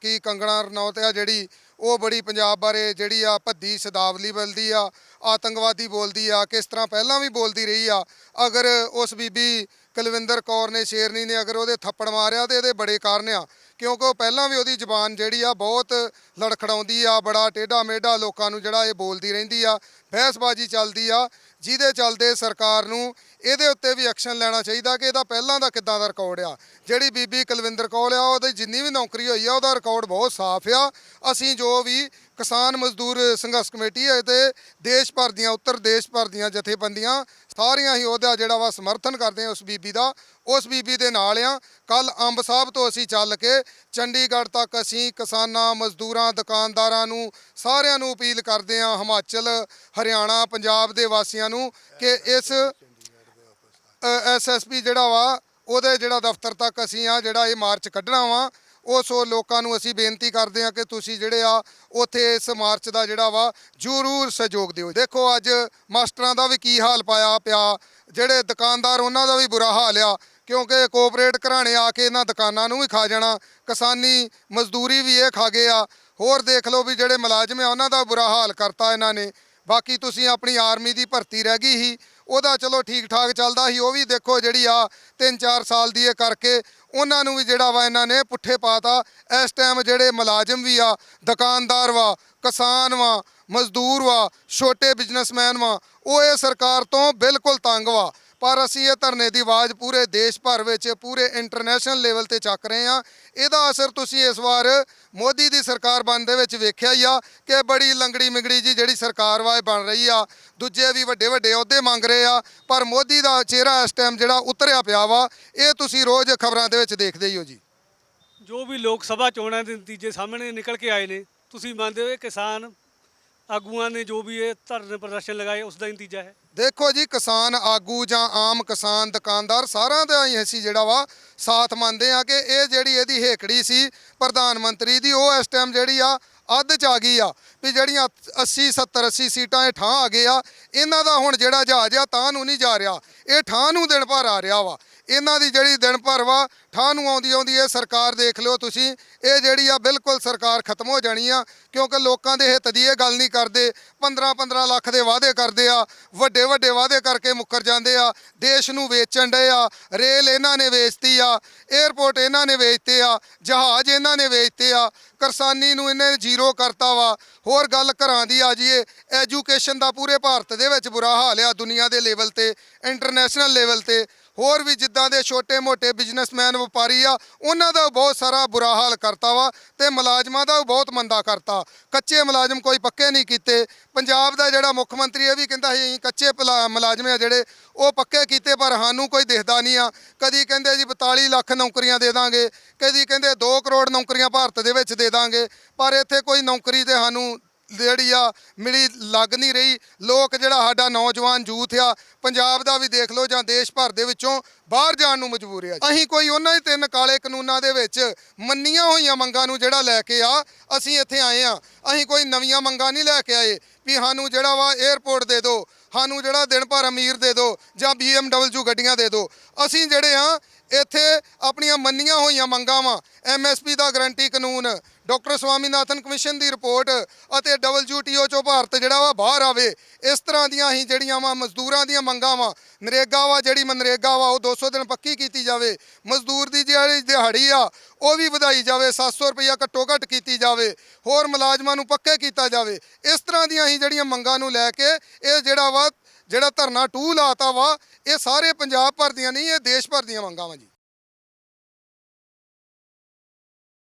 ਕਿ ਕੰਗਣਾ ਰਣੌਤ ਆ ਜਿਹੜੀ, ਉਹ ਬੜੀ ਪੰਜਾਬ ਬਾਰੇ ਜਿਹੜੀ ਆ ਭੱਦੀ ਸ਼ਦਾਵਲੀ ਬੋਲਦੀ ਆ, ਆਤੰਕਵਾਦੀ ਬੋਲਦੀ ਆ, ਕਿਸ ਤਰ੍ਹਾਂ ਪਹਿਲਾਂ ਵੀ ਬੋਲਦੀ ਰਹੀ ਆ। ਅਗਰ ਉਸ ਬੀਬੀ ਕੁਲਵਿੰਦਰ ਕੌਰ ਨੇ, ਸ਼ੇਰਨੀ ਨੇ ਅਗਰ ਉਹਦੇ ਥੱਪੜ ਮਾਰਿਆ ਤੇ ਇਹਦੇ ਬੜੇ ਕਾਰਨ ਆ। ਕਿਉਂਕਿ ਉਹ ਪਹਿਲਾਂ ਵੀ ਉਹਦੀ ਜ਼ੁਬਾਨ ਜਿਹੜੀ ਆ ਬਹੁਤ ਲੜਖੜਾਉਂਦੀ ਆ, ਬੜਾ ਟੇਢਾ ਮੇਢਾ ਲੋਕਾਂ ਨੂੰ ਜਿਹੜਾ ਇਹ ਬੋਲਦੀ ਰਹਿੰਦੀ ਆ। ਬਹਿਸਬਾਜ਼ੀ ਚੱਲਦੀ ਆ। ਜਿਹਦੇ ਚੱਲਦੇ ਸਰਕਾਰ ਨੂੰ ਇਹਦੇ ਉੱਤੇ ਵੀ ਐਕਸ਼ਨ ਲੈਣਾ ਚਾਹੀਦਾ ਕਿ ਇਹਦਾ ਪਹਿਲਾਂ ਦਾ ਕਿੱਦਾਂ ਦਾ ਰਿਕਾਰਡ ਆ। ਜਿਹੜੀ ਬੀਬੀ ਕੁਲਵਿੰਦਰ ਕੌਰ ਆ, ਉਹਦੀ ਜਿੰਨੀ ਵੀ ਨੌਕਰੀ ਹੋਈ ਆ, ਉਹਦਾ ਰਿਕਾਰਡ ਬਹੁਤ ਸਾਫ਼ ਆ। ਅਸੀਂ ਜੋ ਵੀ ਕਿਸਾਨ ਮਜ਼ਦੂਰ ਸੰਘਰਸ਼ ਕਮੇਟੀ ਹੈ ਤੇ ਦੇਸ਼ ਭਰ ਦੀਆਂ, ਉੱਤਰ ਦੇਸ਼ ਭਰ ਦੀਆਂ ਜਥੇਬੰਦੀਆਂ ਸਾਰੀਆਂ ਹੀ ਉਹਦਾ ਜਿਹੜਾ ਵਾ ਸਮਰਥਨ ਕਰਦੇ ਆ ਉਸ ਬੀਬੀ ਦਾ। ਉਸ ਬੀਬੀ ਦੇ ਨਾਲ ਆ। ਕੱਲ ਅੰਬ ਸਾਹਿਬ ਤੋਂ ਅਸੀਂ ਚੱਲ ਕੇ ਚੰਡੀਗੜ੍ਹ ਤੱਕ ਅਸੀਂ ਕਿਸਾਨਾਂ, ਮਜ਼ਦੂਰਾਂ, ਦੁਕਾਨਦਾਰਾਂ ਨੂੰ ਸਾਰਿਆਂ ਨੂੰ ਅਪੀਲ ਕਰਦੇ ਆ ਹਿਮਾਚਲ, ਹਰਿਆਣਾ, ਪੰਜਾਬ ਦੇ ਵਾਸੀਆਂ ਨੂੰ ਕਿ ਇਸ ਐਸਐਸਪੀ ਜਿਹੜਾ ਵਾ, ਉਹਦੇ ਜਿਹੜਾ ਦਫ਼ਤਰ ਤੱਕ ਅਸੀਂ ਆ ਜਿਹੜਾ ਇਹ ਮਾਰਚ ਕੱਢਣਾ ਵਾ ਉਸ ਉਹ ਲੋਕਾਂ ਨੂੰ ਅਸੀਂ ਬੇਨਤੀ ਕਰਦੇ ਹਾਂ ਕਿ ਤੁਸੀਂ ਜਿਹੜੇ ਆ ਉੱਥੇ ਇਸ ਮਾਰਚ ਦਾ ਜਿਹੜਾ ਵਾ ਜ਼ਰੂਰ ਸਹਿਯੋਗ ਦਿਓ। ਦੇਖੋ ਅੱਜ ਮਾਸਟਰਾਂ ਦਾ ਵੀ ਕੀ ਹਾਲ ਪਾਇਆ ਪਿਆ, ਜਿਹੜੇ ਦੁਕਾਨਦਾਰ ਉਹਨਾਂ ਦਾ ਵੀ ਬੁਰਾ ਹਾਲ ਆ, ਕਿਉਂਕਿ ਕੋਆਪਰੇਟ ਘਰਾਣੇ ਆ ਕੇ ਇਹਨਾਂ ਦੁਕਾਨਾਂ ਨੂੰ ਵੀ ਖਾ ਜਾਣਾ, ਕਿਸਾਨੀ ਮਜ਼ਦੂਰੀ ਵੀ ਇਹ ਖਾ ਗਏ ਆ। ਹੋਰ ਦੇਖ ਲਓ ਵੀ ਜਿਹੜੇ ਮੁਲਾਜ਼ਮ ਆ, ਉਹਨਾਂ ਦਾ ਬੁਰਾ ਹਾਲ ਕਰਤਾ ਇਹਨਾਂ ਨੇ। ਬਾਕੀ ਤੁਸੀਂ ਆਪਣੀ ਆਰਮੀ ਦੀ ਭਰਤੀ ਰਹਿ ਗਈ ਸੀ ਉਹਦਾ ਚਲੋ ਠੀਕ ਠਾਕ ਚੱਲਦਾ ਸੀ, ਉਹ ਵੀ ਦੇਖੋ ਜਿਹੜੀ ਆ 3-4 ਸਾਲ ਦੀ ਇਹ ਕਰਕੇ ਉਹਨਾਂ ਨੂੰ ਵੀ ਜਿਹੜਾ ਵਾ ਇਹਨਾਂ ਨੇ ਪੁੱਠੇ ਪਾਤਾ। ਇਸ ਟਾਈਮ ਜਿਹੜੇ ਮੁਲਾਜ਼ਮ ਵੀ ਆ, ਦੁਕਾਨਦਾਰ ਵਾ, ਕਿਸਾਨ ਵਾ, ਮਜ਼ਦੂਰ ਵਾ, ਛੋਟੇ ਬਿਜ਼ਨਸਮੈਨ ਵਾ, ਉਹ ਇਹ ਸਰਕਾਰ ਤੋਂ ਬਿਲਕੁਲ ਤੰਗ ਵਾ। ਪਰ ਅਸੀਂ ਇਹ ਧਰਨੇ ਦੀ ਆਵਾਜ਼ ਪੂਰੇ ਦੇਸ਼ ਭਰ ਵਿੱਚ, ਪੂਰੇ ਇੰਟਰਨੈਸ਼ਨਲ ਲੈਵਲ ਤੇ ਚੱਕ ਰਹੇ ਹਾਂ। ਇਹਦਾ ਅਸਰ ਤੁਸੀਂ ਇਸ ਵਾਰ ਮੋਦੀ ਦੀ ਸਰਕਾਰ ਬਣਦੇ ਵਿੱਚ ਵੇਖਿਆ ਹੀ ਆ ਕਿ ਬੜੀ ਲੰਗੜੀ ਮਿੰਗੜੀ ਜੀ ਜਿਹੜੀ ਸਰਕਾਰ ਵਾ ਬਣ ਰਹੀ ਆ, ਦੂਜੇ ਵੀ ਵੱਡੇ ਵੱਡੇ ਅਹੁਦੇ ਮੰਗ ਰਹੇ ਆ, ਪਰ ਮੋਦੀ ਦਾ ਚਿਹਰਾ ਇਸ ਟਾਈਮ ਜਿਹੜਾ ਉਤਰਿਆ ਪਿਆ ਵਾ, ਇਹ ਤੁਸੀਂ ਰੋਜ਼ ਖਬਰਾਂ ਦੇ ਵਿੱਚ ਦੇਖਦੇ ਹੀ ਹੋ ਜੀ। ਜੋ ਵੀ ਲੋਕ ਸਭਾ ਚੋਣਾਂ ਦੇ ਨਤੀਜੇ ਸਾਹਮਣੇ ਨਿਕਲ ਕੇ ਆਏ ਨੇ, ਤੁਸੀਂ ਮੰਨਦੇ ਹੋ ਇਹ ਕਿਸਾਨ ਆਗੂਆਂ ਨੇ ਜੋ ਵੀ ਇਹ ਧਰਨੇ ਪ੍ਰਦਰਸ਼ਨ ਲਗਾਏ ਉਸ ਦਾ ਹੀ ਨਤੀਜਾ ਹੈ? ਦੇਖੋ ਜੀ, ਕਿਸਾਨ ਆਗੂ ਜਾਂ ਆਮ ਕਿਸਾਨ ਦੁਕਾਨਦਾਰ ਸਾਰਿਆਂ ਦਾ ਹੀ ਅਸੀਂ ਜਿਹੜਾ ਵਾ ਸਾਥ ਮੰਨਦੇ ਆ ਕਿ ਇਹ ਜਿਹੜੀ ਇਹਦੀ ਹੇਕੜੀ ਸੀ ਪ੍ਰਧਾਨ ਮੰਤਰੀ ਦੀ, ਉਹ ਇਸ ਟਾਈਮ ਜਿਹੜੀ ਆ ਅੱਧ ਚ ਆ ਗਈ ਆ। ਵੀ ਜਿਹੜੀਆਂ 80 70 80 ਸੀਟਾਂ ਇਹ ਠਾਂ ਆ ਗਏ ਆ, ਇਹਨਾਂ ਦਾ ਹੁਣ ਜਿਹੜਾ ਜਹਾਜ਼ ਆ ਤਾਂ ਨੂੰ ਨਹੀਂ ਜਾ ਰਿਹਾ। ਇਹ ਠਾਂ ਨੂੰ ਦਿਨ ਭਰ ਆ ਰਿਹਾ ਵਾ। ਇਹਨਾਂ ਦੀ ਜਿਹੜੀ ਦਿਨ ਭਰ ਵਾ ਠਾਂ ਨੂੰ ਆਉਂਦੀ ਆਉਂਦੀ ਇਹ ਸਰਕਾਰ ਦੇਖ ਲਿਓ ਤੁਸੀਂ, ਇਹ ਜਿਹੜੀ ਆ ਬਿਲਕੁਲ ਸਰਕਾਰ ਖਤਮ ਹੋ ਜਾਣੀ ਆ, ਕਿਉਂਕਿ ਲੋਕਾਂ ਦੇ ਹਿੱਤ ਦੀ ਇਹ ਗੱਲ ਨਹੀਂ ਕਰਦੇ। 15 15 ਲੱਖ ਦੇ ਵਾਅਦੇ ਕਰਦੇ ਆ, ਵੱਡੇ ਵੱਡੇ ਵਾਅਦੇ ਕਰਕੇ ਮੁੱਕਰ ਜਾਂਦੇ ਆ, ਦੇਸ਼ ਨੂੰ ਵੇਚਣ ਡਏ ਆ, ਰੇਲ ਇਹਨਾਂ ਨੇ ਵੇਚਤੀ ਆ 에ਅਰਪੋਰਟ ਇਹਨਾਂ ਨੇ ਵੇਚਤੇ ਆ, ਜਹਾਜ਼ ਇਹਨਾਂ ਨੇ ਵੇਚਤੇ ਆ ਕਿਸਾਨੀ ਨੂੰ ਇਹਨੇ ਜ਼ੀਰੋ ਕਰਤਾ ਵਾ। ਹੋਰ ਗੱਲ ਘਰਾਂ ਦੀ ਆ ਜਾਈਏ। ਐਜੂਕੇਸ਼ਨ ਦਾ ਪੂਰੇ ਭਾਰਤ ਦੇ ਵਿੱਚ ਬੁਰਾ ਹਾਲ ਆ ਦੁਨੀਆ ਦੇ ਲੈਵਲ ਤੇ ਇੰਟਰਨੈਸ਼ਨਲ ਲੈਵਲ ਤੇ। ਹੋਰ ਵੀ ਜਿੱਦਾਂ ਦੇ ਛੋਟੇ-ਮੋਟੇ ਬਿਜ਼ਨਸਮੈਨ ਵਪਾਰੀ ਆ, ਉਹਨਾਂ ਦਾ ਬਹੁਤ ਸਾਰਾ ਬੁਰਾ ਹਾਲ ਕਰਤਾ ਵਾ ਤੇ ਮੁਲਾਜ਼ਮਾਂ ਦਾ ਬਹੁਤ ਮੰਦਾ ਕਰਤਾ। ਕੱਚੇ ਮੁਲਾਜ਼ਮ ਕੋਈ ਪੱਕੇ ਨਹੀਂ ਕੀਤੇ। ਪੰਜਾਬ ਦਾ ਜਿਹੜਾ ਮੁੱਖ ਮੰਤਰੀ ਇਹ ਵੀ ਕਹਿੰਦਾ ਸੀ, ਅਸੀਂ ਕੱਚੇ ਪਲਾ- ਮੁਲਾਜ਼ਮ ਆ ਜਿਹੜੇ, ਉਹ ਪੱਕੇ ਕੀਤੇ, ਪਰ ਸਾਨੂੰ ਕੋਈ ਦਿਖਦਾ ਨਹੀਂ ਆ। ਕਦੀ ਕਹਿੰਦੇ ਜੀ 42 ਲੱਖ ਨੌਕਰੀਆਂ ਦੇ ਦਾਂਗੇ, ਕਦੀ ਕਹਿੰਦੇ 2 ਕਰੋੜ ਨੌਕਰੀਆਂ ਭਾਰਤ ਦੇ ਵਿੱਚ ਦੇ ਦਾਂਗੇ, ਪਰ ਇੱਥੇ ਕੋਈ ਨੌਕਰੀ ਤੇ ਸਾਨੂੰ ਜਿਹੜੀ ਆ ਮਿਲੀ ਲੱਗ ਨਹੀਂ ਰਹੀ। ਲੋਕ ਜਿਹੜਾ ਸਾਡਾ ਨੌਜਵਾਨ ਯੂਥ ਆ, ਪੰਜਾਬ ਦਾ ਵੀ ਦੇਖ ਲਓ ਜਾਂ ਦੇਸ਼ ਭਰ ਦੇ ਵਿੱਚੋਂ ਬਾਹਰ ਜਾਣ ਨੂੰ ਮਜਬੂਰ ਆ ਅਸੀਂ ਕੋਈ ਉਹਨਾਂ ਹੀ ਤਿੰਨ ਕਾਲੇ ਕਾਨੂੰਨਾਂ ਦੇ ਵਿੱਚ ਮੰਨੀਆਂ ਹੋਈਆਂ ਮੰਗਾਂ ਨੂੰ ਜਿਹੜਾ ਲੈ ਕੇ ਆ, ਅਸੀਂ ਇੱਥੇ ਆਏ ਆ। ਅਸੀਂ ਕੋਈ ਨਵੀਆਂ ਮੰਗਾਂ ਨਹੀਂ ਲੈ ਕੇ ਆਏ ਵੀ ਸਾਨੂੰ ਜਿਹੜਾ ਵਾ 에ਅਰਪੋਰਟ ਦੇ ਦਿਓ, ਸਾਨੂੰ ਜਿਹੜਾ ਦਿਨ ਭਰ ਅਮੀਰ ਦੇ ਦਿਓ ਜਾਂ BMW ਗੱਡੀਆਂ ਦੇ ਦਿਓ। ਅਸੀਂ ਜਿਹੜੇ ਆ ਇੱਥੇ ਆਪਣੀਆਂ ਮੰਨੀਆਂ ਹੋਈਆਂ ਮੰਗਾਂ ਵਾਂ ਐਮਐਸਪੀ ਦਾ ਗਰੰਟੀ ਕਾਨੂੰਨ, ਡਾਕਟਰ ਸਵਾਮੀਨਾਥਨ ਕਮਿਸ਼ਨ ਦੀ ਰਿਪੋਰਟ ਅਤੇ WTO ਚੋਂ ਭਾਰਤ ਜਿਹੜਾ ਵਾ ਬਾਹਰ ਆਵੇ, ਇਸ ਤਰ੍ਹਾਂ ਦੀਆਂ ਹੀ ਜਿਹੜੀਆਂ ਵਾ ਮਜ਼ਦੂਰਾਂ ਦੀਆਂ ਮੰਗਾਂ ਵਾ ਨਰੇਗਾ ਵਾ ਜਿਹੜੀ ਮਨਰੇਗਾ ਵਾ ਉਹ 200 ਦਿਨ ਪੱਕੀ ਕੀਤੀ ਜਾਵੇ, ਮਜ਼ਦੂਰ ਦੀ ਜਿਹੜੀ ਦਿਹਾੜੀ ਆ ਉਹ ਵੀ ਵਧਾਈ ਜਾਵੇ 700 ਰੁਪਈਆ ਘੱਟੋ ਘੱਟ ਕੀਤੀ ਜਾਵੇ, ਹੋਰ ਮੁਲਾਜ਼ਮਾਂ ਨੂੰ ਪੱਕੇ ਕੀਤਾ ਜਾਵੇ, ਇਸ ਤਰ੍ਹਾਂ ਦੀਆਂ ਹੀ ਜਿਹੜੀਆਂ ਮੰਗਾਂ ਨੂੰ ਲੈ ਕੇ ਇਹ ਜਿਹੜਾ ਵਾ ਜਿਹੜਾ ਧਰਨਾ ਟੂ ਲਾਤਾ ਵਾ, ਇਹ ਸਾਰੇ ਪੰਜਾਬ ਭਰ ਦੀਆਂ ਨਹੀਂ, ਇਹ ਦੇਸ਼ ਭਰ ਦੀਆਂ ਮੰਗਾਂ ਵਾ ਜੀ।